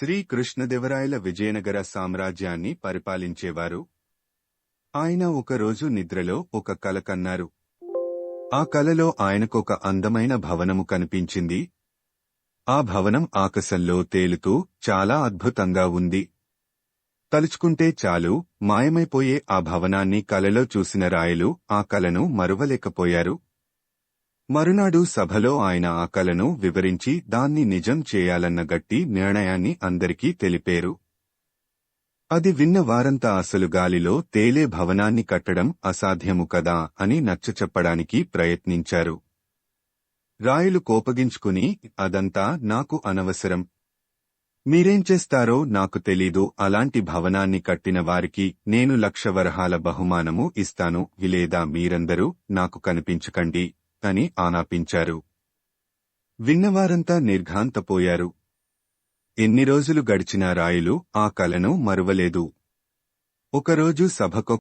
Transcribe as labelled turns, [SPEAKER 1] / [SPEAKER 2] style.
[SPEAKER 1] శ్రీ కృష్ణదేవరాయల విజయనగర సామ్రాజ్యాన్ని పరిపాలించేవారు. ఆయన ఒకరోజు నిద్రలో ఒక కల కన్నారు. ఆ కలలో ఆయనకొక అందమైన భవనము కనిపించింది. ఆ భవనం ఆకాశంలో తేలుతూ చాలా అద్భుతంగా ఉంది. తలుచుకుంటే చాలు మాయమైపోయే ఆ భవనాన్ని కలలో చూసిన రాయలు ఆ కలను మరువలేకపోయారు. మరునాడు సభలో ఆయన ఆ కలను వివరించి దాన్ని నిజం చేయాలన్న గట్టి నిర్ణయాన్ని అందరికీ తెలిపారు. అది విన్న వారంతా అసలు గాలిలో తేలే భవనాన్ని కట్టడం అసాధ్యము కదా అని నచ్చచెప్పడానికి ప్రయత్నించారు. రాయలు కోపగించుకుని అదంతా నాకు అనవసరం. మీరేం చేస్తారో నాకు తెలీదు. అలాంటి భవనాన్ని కట్టిన వారికి నేను లక్ష వరహాల బహుమానము ఇస్తాను. లేదా మీరందరూ నాకు కనిపించకండి. అని ఆనాపించారు. విన్నవారంతా నిర్ఘాంతపోయారు. ఎన్ని రోజులు గడిచినా రాయులు ఆ కలను మరువలేదు. ఒకరోజు సభకు